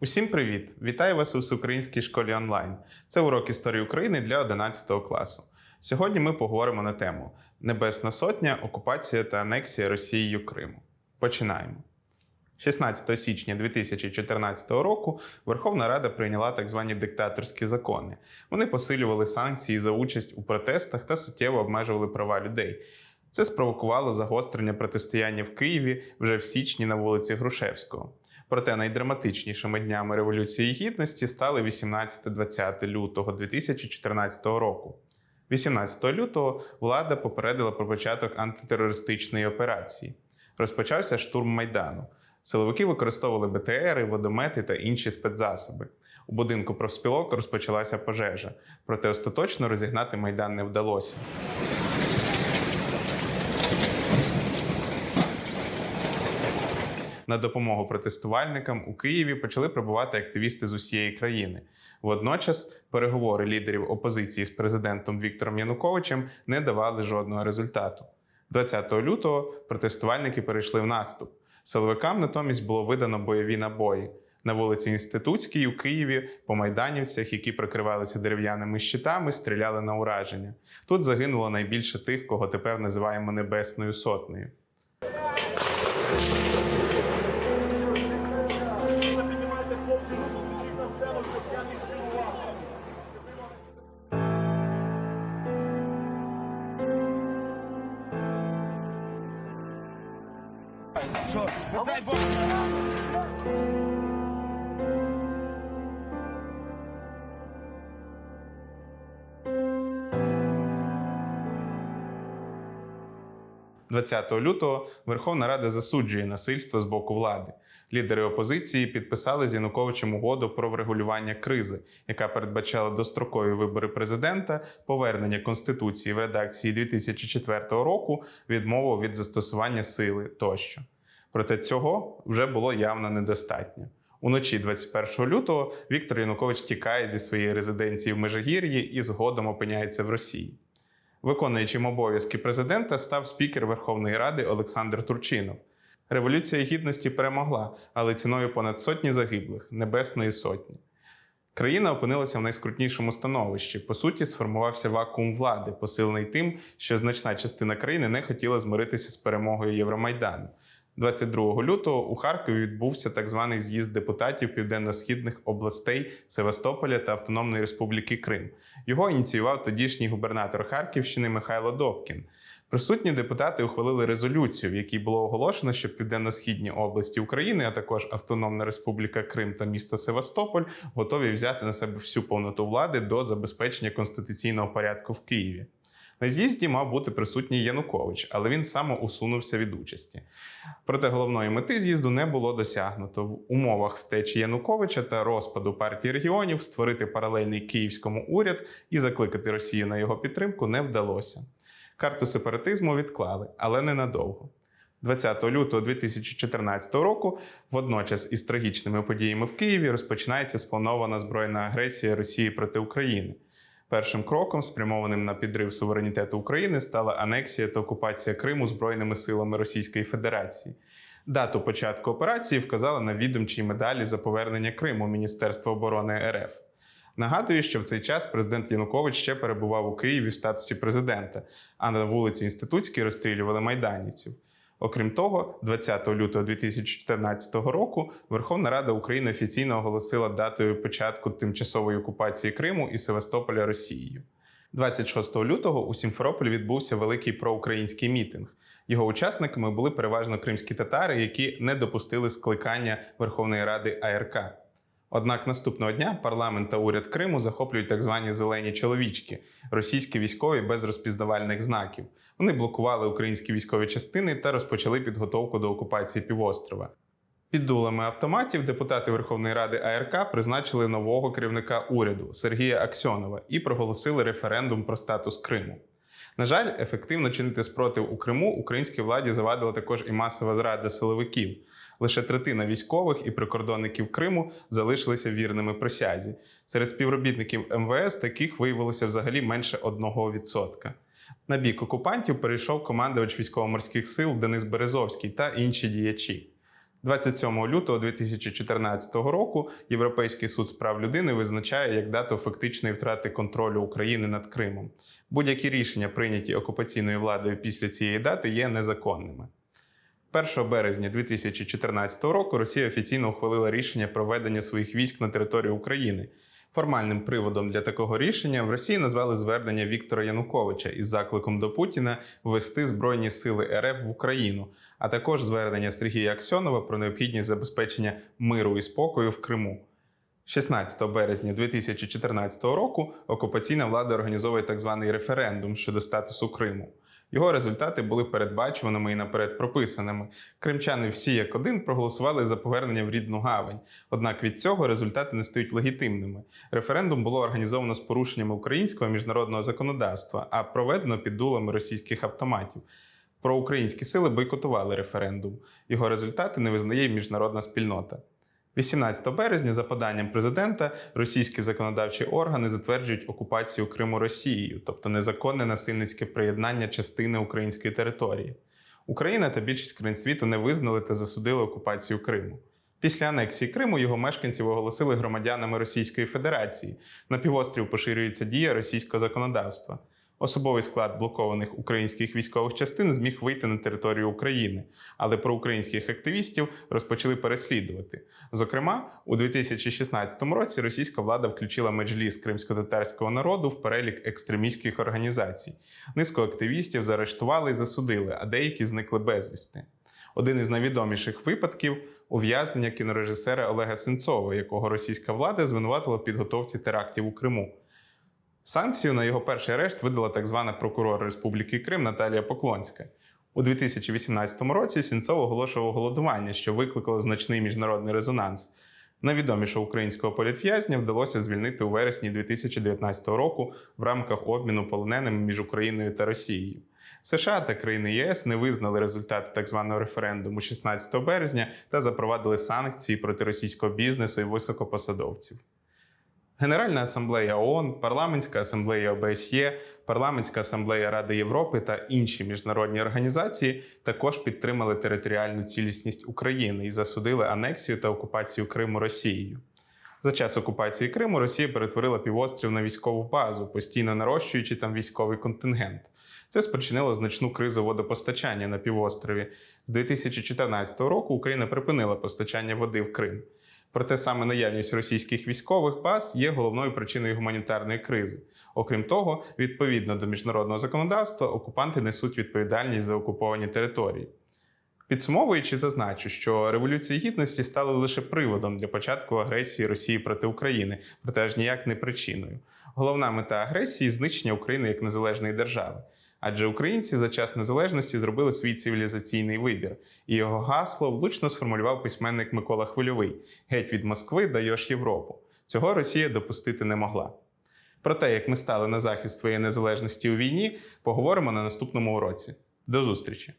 Усім привіт! Вітаю вас у всеукраїнській школі онлайн. Це урок історії України для 11 класу. Сьогодні ми поговоримо на тему Небесна Сотня, окупація та анексія Росією Криму. Починаємо. 16 січня 2014 року Верховна Рада прийняла так звані диктаторські закони. Вони посилювали санкції за участь у протестах та суттєво обмежували права людей. Це спровокувало загострення протистояння в Києві вже в січні на вулиці Грушевського. Проте найдраматичнішими днями Революції Гідності стали 18-20 лютого 2014 року. 18 лютого влада попередила про початок антитерористичної операції. Розпочався штурм Майдану. Силовики використовували БТРи, водомети та інші спецзасоби. У будинку профспілок розпочалася пожежа, проте остаточно розігнати майдан не вдалося. На допомогу протестувальникам у Києві почали прибувати активісти з усієї країни. Водночас переговори лідерів опозиції з президентом Віктором Януковичем не давали жодного результату. 20 лютого протестувальники перейшли в наступ. Силовикам натомість було видано бойові набої. На вулиці Інститутській у Києві по майданівцях, які прикривалися дерев'яними щитами, стріляли на ураження. Тут загинуло найбільше тих, кого тепер називаємо Небесною Сотнею. 20 лютого Верховна Рада засуджує насильство з боку влади. Лідери опозиції підписали з Януковичем угоду про врегулювання кризи, яка передбачала дострокові вибори президента, повернення конституції в редакції 2004 року, відмову від застосування сили тощо. Проте цього вже було явно недостатньо. Уночі 21 лютого Віктор Янукович тікає зі своєї резиденції в Межигір'ї і згодом опиняється в Росії. Виконуючим обов'язки президента став спікер Верховної Ради Олександр Турчинов. Революція гідності перемогла, але ціною понад сотні загиблих небесної сотні. Країна опинилася в найскрутнішому становищі. По суті, сформувався вакуум влади, посилений тим, що значна частина країни не хотіла змиритися з перемогою Євромайдану. 22 лютого у Харкові відбувся так званий з'їзд депутатів південно-східних областей Севастополя та Автономної Республіки Крим. Його ініціював тодішній губернатор Харківщини Михайло Добкін. Присутні депутати ухвалили резолюцію, в якій було оголошено, що південно-східні області України, а також Автономна Республіка Крим та місто Севастополь, готові взяти на себе всю повноту влади до забезпечення конституційного порядку в Києві. На з'їзді мав бути присутній Янукович, але він самоусунувся від участі. Проте головної мети з'їзду не було досягнуто в умовах втечі Януковича та розпаду партії регіонів створити паралельний київському уряд і закликати Росію на його підтримку не вдалося. Карту сепаратизму відклали, але ненадовго. 20 лютого 2014 року, водночас із трагічними подіями в Києві, розпочинається спланована збройна агресія Росії проти України. Першим кроком, спрямованим на підрив суверенітету України, стала анексія та окупація Криму збройними силами Російської Федерації. Дату початку операції вказали на відомчій медалі за повернення Криму Міністерства оборони РФ. Нагадую, що в цей час президент Янукович ще перебував у Києві в статусі президента, а на вулиці Інститутській розстрілювали майданівців. Окрім того, 20 лютого 2014 року Верховна Рада України офіційно оголосила датою початку тимчасової окупації Криму і Севастополя Росією. 26 лютого у Сімферополі відбувся великий проукраїнський мітинг. Його учасниками були переважно кримські татари, які не допустили скликання Верховної Ради АРК. Однак наступного дня парламент та уряд Криму захоплюють так звані зелені чоловічки, російські військові без розпізнавальних знаків. Вони блокували українські військові частини та розпочали підготовку до окупації півострова. Під дулами автоматів депутати Верховної Ради АРК призначили нового керівника уряду Сергія Аксьонова і проголосили референдум про статус Криму. На жаль, ефективно чинити спротив у Криму українській владі завадила також і масова зрада силовиків. Лише третина військових і прикордонників Криму залишилися вірними присязі. Серед співробітників МВС таких виявилося взагалі менше 1%. На бік окупантів перейшов командувач військово-морських сил Денис Березовський та інші діячі. 27 лютого 2014 року Європейський суд з прав людини визначає як дату фактичної втрати контролю України над Кримом. Будь-які рішення, прийняті окупаційною владою після цієї дати, є незаконними. 1 березня 2014 року Росія офіційно ухвалила рішення про введення своїх військ на територію України. Формальним приводом для такого рішення в Росії назвали звернення Віктора Януковича із закликом до Путіна ввести Збройні сили РФ в Україну, а також звернення Сергія Аксьонова про необхідність забезпечення миру і спокою в Криму. 16 березня 2014 року окупаційна влада організовує так званий референдум щодо статусу Криму. Його результати були передбачуваними і наперед прописаними. Кримчани всі як один проголосували за повернення в рідну гавань. Однак від цього результати не стають легітимними. Референдум було організовано з порушеннями українського міжнародного законодавства, а проведено під дулами російських автоматів. Проукраїнські сили бойкотували референдум. Його результати не визнає міжнародна спільнота. 18 березня, за поданням президента, російські законодавчі органи затверджують окупацію Криму Росією, тобто незаконне насильницьке приєднання частини української території. Україна та більшість країн світу не визнали та засудили окупацію Криму. Після анексії Криму його мешканців оголосили громадянами Російської Федерації. На півострів поширюється дія російського законодавства. Особовий склад блокованих українських військових частин зміг вийти на територію України, але проукраїнських активістів розпочали переслідувати. Зокрема, у 2016 році російська влада включила меджліс кримсько-татарського народу в перелік екстремістських організацій. Низку активістів заарештували і засудили, а деякі зникли безвісти. Один із найвідоміших випадків ув'язнення кінорежисера Олега Сенцова, якого російська влада звинуватила в підготовці терактів у Криму. Санкцію на його перший арешт видала так звана прокурор Республіки Крим Наталія Поклонська. У 2018 році Сінцов оголошував голодування, що викликало значний міжнародний резонанс. Найвідомішого українського політв'язня вдалося звільнити у вересні 2019 року в рамках обміну полоненими між Україною та Росією. США та країни ЄС не визнали результати так званого референдуму 16 березня та запровадили санкції проти російського бізнесу і високопосадовців. Генеральна асамблея ООН, парламентська асамблея ОБСЄ, парламентська асамблея Ради Європи та інші міжнародні організації також підтримали територіальну цілісність України і засудили анексію та окупацію Криму Росією. За час окупації Криму Росія перетворила півострів на військову базу, постійно нарощуючи там військовий контингент. Це спричинило значну кризу водопостачання на півострові. З 2014 року Україна припинила постачання води в Крим. Проте саме наявність російських військових баз є головною причиною гуманітарної кризи. Окрім того, відповідно до міжнародного законодавства, окупанти несуть відповідальність за окуповані території. Підсумовуючи, зазначу, що Революції Гідності стали лише приводом для початку агресії Росії проти України, проте аж ніяк не причиною. Головна мета агресії знищення України як незалежної держави. Адже українці за час незалежності зробили свій цивілізаційний вибір, і його гасло влучно сформулював письменник Микола Хвильовий: геть від Москви даєш Європу. Цього Росія допустити не могла. Про те, як ми стали на захист своєї незалежності у війні, поговоримо на наступному уроці. До зустрічі!